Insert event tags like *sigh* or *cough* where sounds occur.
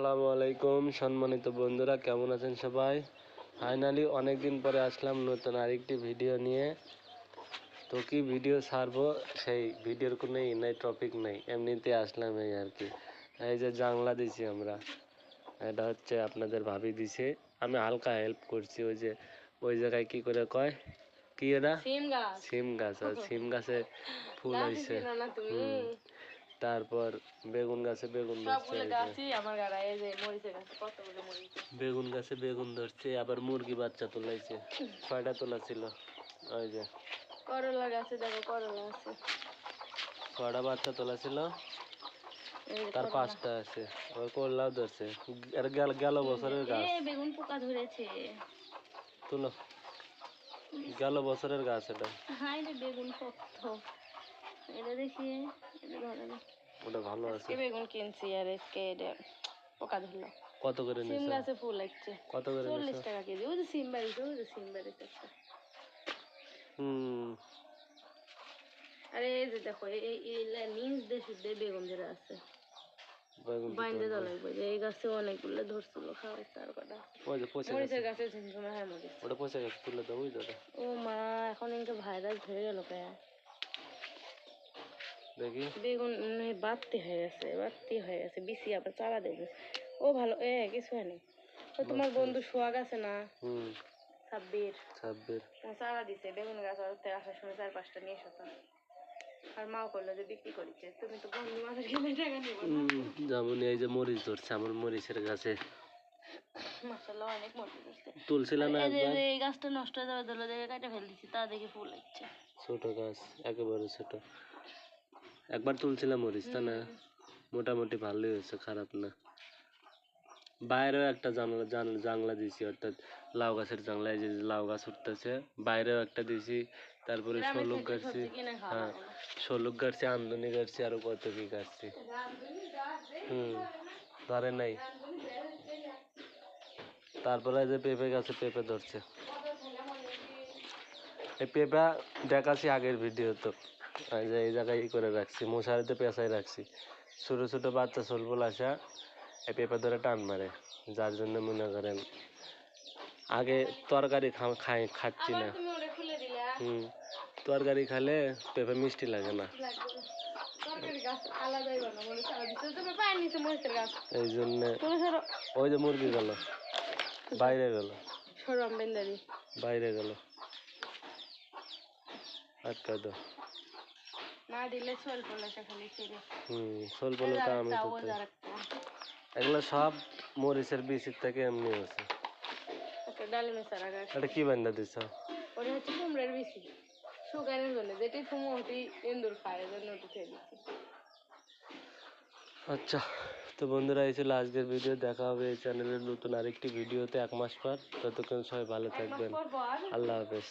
আসসালামু আলাইকুম সম্মানিত বন্ধুরা কেমন আছেন সবাই? ফাইনালি অনেক দিন পরে আসলাম নতুন আরেকটি ভিডিও নিয়ে। তো কি ভিডিও ছাড়বো? সেই ভিডিওর কোনো ই নাই টপিক নেই এমনিতে আসলাম এই আর কি। এই যে জাংলা দিছি আমরা এটা হচ্ছে আপনাদের ভাবি দিছে। আমি হালকা হেল্প করছি ওই যে ওই জায়গায় কি করে কয়? কি এটা সিম গাছ। সিম গাছ আর *laughs* সিম গাছে ফুল হয়েছে হুম। তারপর বেগুন গাছে বেগুন ধরছে বেগুন গাছে বেগুন ধরছে আবার মুরগি বাচ্চা তোলাইছে। ছয়টা তোলা ছিল ওই যে। করলা গাছে দেখো করলা আছে। ছয়টা বাচ্চা তোলা ছিল তার পাঁচটা আছে ওই করলাও ধরছে। আর গেল গেল বছরের গাছ। এ বেগুন পোকা ধরেছে। তুলো। গেল বছরের গাছ এটা। রে বেগুন পক্ত এটা দেখি এটা ধরে না। ওটা ভালো আছে। আজকে বেগুন কিনছি আর আজকে এটা পোকা ধরলো। কত করে সিম নিছো? গাছে ফুল কত করে নিছো? টাকা কেজি। ওই যে সিম বাড়িতে ওই যে সিম বাড়িতে হুম। আরে এই যে দেখো এই নিচ দিয়ে শুদ্ধ বেগুন ধরে আছে। বাইন্দে এই গাছে অনেকগুলো ধরছিল খাওয়াই তার কটা ওই যে পচে গেছে। গাছে ঝিমঝিমে হ্যাঁ মরিচ। ওটা পচে গেছে তুলে দাও বুঝলো তো ও মা এখন ইনকে ভাইরাস ধরে গেল কে দেখি। বেগুন বাড়তি হয়ে গেছে বাড়তি হয়ে গেছে বিসি আবার চারা দেবে। ও ভালো এ কিছু হয়নি। তো তোমার বন্ধু সোয়াগ আছে না? হুম। সাব্বির। ছাব্বিশ চারা দিছে বেগুন গাছ আসার সময় চার পাঁচটা নিয়ে এসো আর মাও করল যে বিক্রি করিছে তুমি তো বন্ধু মাঝে গেলে টাকা নিবো যেমন এই যে মরিচ ধরছে আমার মরিচের গাছে। মাসাল্লাহ অনেক মরিচ আসছে তুলছিল না এই একবার? এই গাছটা নষ্ট হয়ে যাবে ধরো দেখে কাটে ফেল দিচ্ছি তা দেখে ফুল লাগছে। ছোট গাছ একেবারে ছোট। একবার তুলছিলাম মরিচ তা না? মোটামুটি ভালোই হয়েছে খারাপ না। বাইরেও একটা জানলা জানলা দিয়েছি অর্থাৎ লাউ গাছের জানলা এই যে লাউ গাছ উঠতেছে বাইরেও একটা দিয়েছি। তারপরে শলুক গাছছি হ্যাঁ শলুক গাছছি আমদনি গাছছি আরও কত কি গাছছি হুম ধরে নাই। তারপরে যে পেঁপে গাছে পেঁপে ধরছে। এই পেঁপা দেখাচ্ছি আগের ভিডিও তো যে এই জায়গায় ই করে রাখছি মশারিতে পেঁচাই রাখছি। ছোটো ছোটো বাচ্চা সলবল আসা এই পেঁপে ধরে টান মারে যার জন্য মনে করেন আগে তরকারি খাই খাচ্ছি না। হুম তরকারি খালে পেঁপে মিষ্টি লাগে না। এই জন্য ওই যে মুরগি গেল বাইরে গেল। বাইরে গেল। আটকা দাও না দিলে হুম তো আমি এগুলো সব মরিচের বীজের থেকে এমনি হয়েছে। একটা মেশার আগে এটা কি বান্ধা দিছ? ওটা হচ্ছে কুমড়ার বেশি শুকানোর জন্য যেটাই তুমি ওটি ইন্দুর খায় জন্য ওটি খেয়ে আচ্ছা তো বন্ধুরা এই ছিল আজকের ভিডিও। দেখা হবে এই চ্যানেলের নতুন আরেকটি ভিডিওতে এক মাস পর। ততক্ষণ সবাই ভালো থাকবেন। আল্লাহ হাফেজ।